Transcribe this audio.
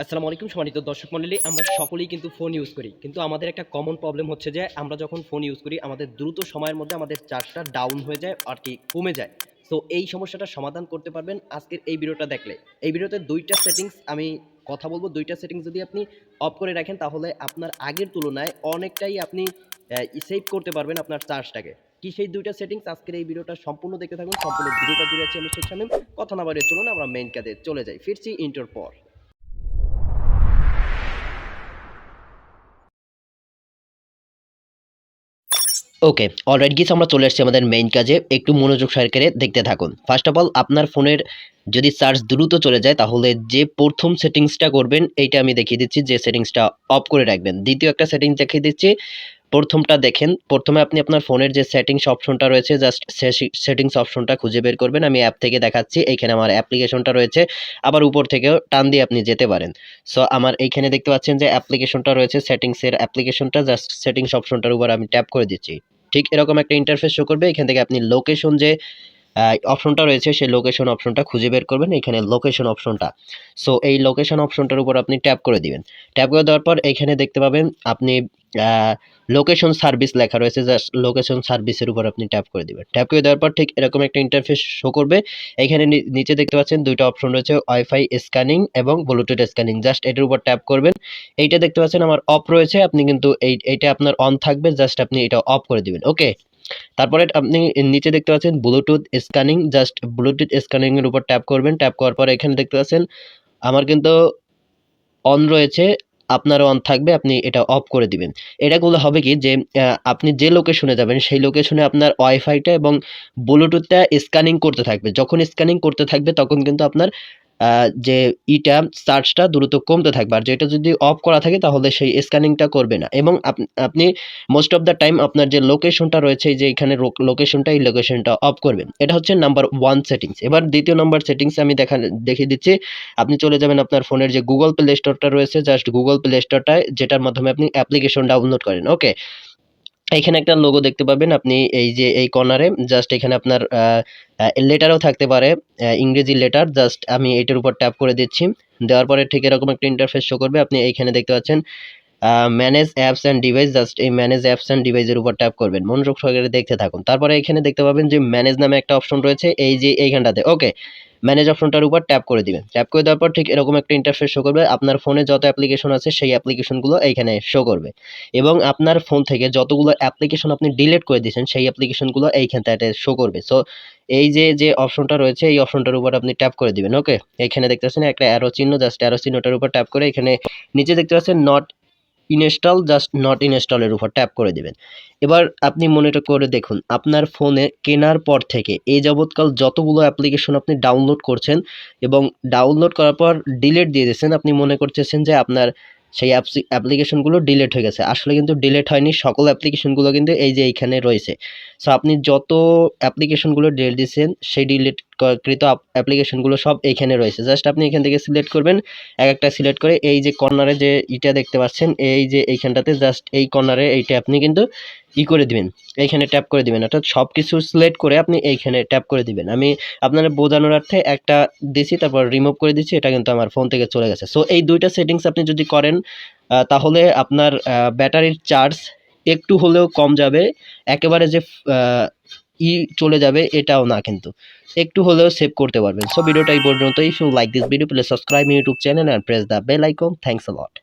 আসসালামু আলাইকুম সম্মানিত দর্শক মণ্ডলী আমরা সকলেই কিন্তু ফোন ইউজ করি। কিন্তু আমাদের একটা কমন প্রবলেম হচ্ছে যে, আমরা যখন ফোন ইউজ করি, আমাদের দ্রুত সময়ের মধ্যে আমাদের চার্জটা ডাউন হয়ে যায়, আর কি কমে যায়। তো এই সমস্যাটা সমাধান করতে পারবেন আজকের এই ভিডিওটা দেখলে। এই ভিডিওতে দুইটা সেটিংস আমি কথা বলব। দুইটা সেটিংস যদি আপনি অফ করে রাখেন, তাহলে আপনার আগের তুলনায় অনেকটাই আপনি সেভ করতে পারবেন আপনার চার্জটাকে কি সেই দুইটা সেটিংস আজকের এই ভিডিওটা সম্পূর্ণ দেখতে থাকুন। সম্পূর্ণ ভিডিওটা জুড়ে আছে আমি শেখ কথা না বাড়িয়ে চলুন, আমরা মেইন কাজে চলে যাই। ফিরছি ইন্টার পর ওকে অলরাইট গিস আমরা চলে আসছি আমাদের মেইন কাজে। একটু মনোযোগ সহকারে দেখতে থাকুন। ফার্স্ট অফ অল আপনার ফোনের যদি চার্জ দ্রুত চলে যায়, তাহলে যে প্রথম সেটিংসটা করবেন, এইটা আমি দেখিয়ে দিচ্ছি, যে সেটিংসটা অফ করে রাখবেন। দ্বিতীয় একটা সেটিংস দেখিয়ে দিচ্ছি। প্রথমটা দেখেন, প্রথমে আপনি আপনার ফোনের যে সেটিংস অপশনটা রয়েছে জাস্ট সেটিংস অপশনটা খুঁজে বের করবেন। আমি অ্যাপ থেকে দেখাচ্ছি এইখানে আমার অ্যাপ্লিকেশনটা রয়েছে। আবার উপর থেকেও টান দিয়ে আপনি যেতে পারেন। সো আমার এইখানে দেখতে পাচ্ছেন যে অ্যাপ্লিকেশনটা রয়েছে সেটিংসের অ্যাপ্লিকেশনটা জাস্ট সেটিংস অপশনটার উপর আমি ট্যাপ করে দিচ্ছি। ঠিক এরকম একটা ইন্টারফেস শো করবে। এখান থেকে আপনি লোকেশন যে অপশনটা রয়েছে, সেই লোকেশন অপশনটা খুঁজে বের করবেন এখানে লোকেশন অপশনটা সো এই লোকেশন অপশনটার উপর আপনি ট্যাপ করে দিবেন। ট্যাপ করে দেওয়ার পর এখানে দেখতে পাবেন আপনি লোকেশন সার্ভিস লেখা রয়েছে জাস্ট লোকেশন সার্ভিসের উপর আপনি ট্যাপ করে দিবেন। ট্যাপ করে দেওয়ার পর ঠিক এরকম একটা ইন্টারফেস শো করবে। এখানে নিচে দেখতে পাচ্ছেন দুইটা অপশন রয়েছে ওয়াইফাই স্ক্যানিং এবং ব্লুটুথ স্ক্যানিং জাস্ট এটার উপর ট্যাপ করবেন। এইটা দেখতে পাচ্ছেন আমার অফ রয়েছে, আপনি কিন্তু এই, এইটা আপনার অন থাকবে জাস্ট আপনি এটা অফ করে দিবেন। ওকে তারপরে আপনি নিচে দেখতে পাচ্ছেন Bluetooth scanning just Bluetooth scanning এর উপর ট্যাপ করবেন। ট্যাপ করার পর এখানে দেখতে পাচ্ছেন, আমার কিন্তু অন রয়েছে আপনারও অন থাকবে, আপনি এটা অফ করে দিবেন। এটা করলে হবে কি যে আপনি যে লোকেশনে যাবেন, সেই লোকেশনে আপনার ওয়াইফাইটা এবং ব্লুটুথটা স্ক্যানিং করতে থাকবে। যখন স্ক্যানিং করতে থাকবে, তখন কিন্তু আপনার যে ইটা চার্জটা দ্রুত কমতে থাকবে। আর যেটা যদি অফ করা থাকে, তাহলে সেই স্ক্যানিংটা করবে না। এবং আপ- আপনি মোস্ট অফ দ্য টাইম আপনার যে লোকেশনটা রয়েছে, যে এখানে লোকেশনটা এই লোকেশনটা অফ করবেন। এটা হচ্ছে নাম্বার ওয়ান সেটিংস এবার দ্বিতীয় নাম্বার সেটিংস আমি দেখা, দেখিয়ে দিচ্ছি। আপনি চলে যাবেন আপনার ফোনের যে গুগল প্লে স্টোরটা রয়েছে জাস্ট গুগল প্লে স্টোরটায় যেটার মাধ্যমে আপনি অ্যাপ্লিকেশন ডাউনলোড করেন। ওকে এখানে একটা লোগো দেখতে পাবেন। আপনি এই যে এই কর্নারে জাস্ট এখানে আপনার লেটারও থাকতে পারে ইংরেজি লেটার জাস্ট আমি এটার উপর ট্যাপ করে দিচ্ছি। দেওয়ার পরে ঠিক এরকম একটা ইন্টারফেস শো করবে। আপনি এইখানে দেখতে পাচ্ছেন manage apps and device just এই ম্যানেজ অ্যাপস অ্যান্ড ডিভাইসের উপর ট্যাপ করবেন। মনোযোগ সহকারে দেখতে থাকুন। তারপরে এখানে দেখতে পাবেন যে ম্যানেজ নামে একটা অপশন রয়েছে, এই যে এইখানটাতে। ওকে ম্যানেজ অপশনটার উপর ট্যাপ করে দিবেন। ট্যাপ করে দেওয়ার পর ঠিক এরকম একটা ইন্টারফেস শো করবে। আপনার ফোনে যত অ্যাপ্লিকেশন আছে, সেই অ্যাপ্লিকেশনগুলো এইখানে শো করবে। এবং আপনার ফোন থেকে যতগুলো অ্যাপ্লিকেশন আপনি ডিলিট করে দিয়েছেন, সেই অ্যাপ্লিকেশনগুলো এইখানটাতে শো করবে। সো এই যে যে অপশনটা রয়েছে, এই অপশনটার উপর আপনি ট্যাপ করে দিবেন ওকে এখানে দেখতে পাচ্ছেন একটা অ্যারো চিহ্ন জাস্ট অ্যারো চিহ্নটার উপর ট্যাপ করে এখানে নিচে দেখতে পাচ্ছেন নট ইনস্টল জাস্ট নট ইনস্টলের উপর ট্যাপ করে দিবেন। এবার আপনি মনিটর করে দেখুন, আপনার ফোনে কেনার পর থেকে এই যাবৎকাল যতগুলো অ্যাপ্লিকেশন আপনি ডাউনলোড করছেন এবং ডাউনলোড করার পর ডিলিট দিয়ে দিয়েছেন, আপনি মনে করতেছেন যে আপনার সেই অ্যাপস অ্যাপ্লিকেশনগুলো ডিলিট হয়ে গেছে। আসলে কিন্তু ডিলিট হয়নি, সকল অ্যাপ্লিকেশনগুলো কিন্তু এই যে এইখানে রয়েছে। সো আপনি যত অ্যাপ্লিকেশনগুলো ডিলিট দিয়েছেন, সেই ডিলিট কৃত অ্যাপ্লিকেশনগুলো সব এইখানে রয়েছে। জাস্ট আপনি এখান থেকে সিলেক্ট করবেন, এক একটা সিলেক্ট করে এই যে কর্নারে যে ইটা দেখতে পাচ্ছেন, এই যে এইখানটাতে জাস্ট এই কর্নারে এইটা আপনি কিন্তু ই করে দিবেন। এইখানে ট্যাপ করে দিবেন। অর্থাৎ সব কিছু সিলেক্ট করে আপনি এইখানে ট্যাপ করে দিবেন। আমি আপনার বোঝানোর অর্থে একটা দিছি, তারপর রিমুভ করে দিচ্ছি, এটা কিন্তু আমার ফোন থেকে চলে গেছে। সো এই দুইটা সেটিংস আপনি যদি করেন তাহলে আপনার ব্যাটারির চার্জ একটু হলেও কম যাবে। একেবারে যে ই চলে যাবে, এটাও না কিন্তু। একটু হলেও সেভ করতে পারবেন। সো ভিডিওটা এই পর্যন্ত if you like this video please subscribe YouTube channel and press the bell icon thanks a lot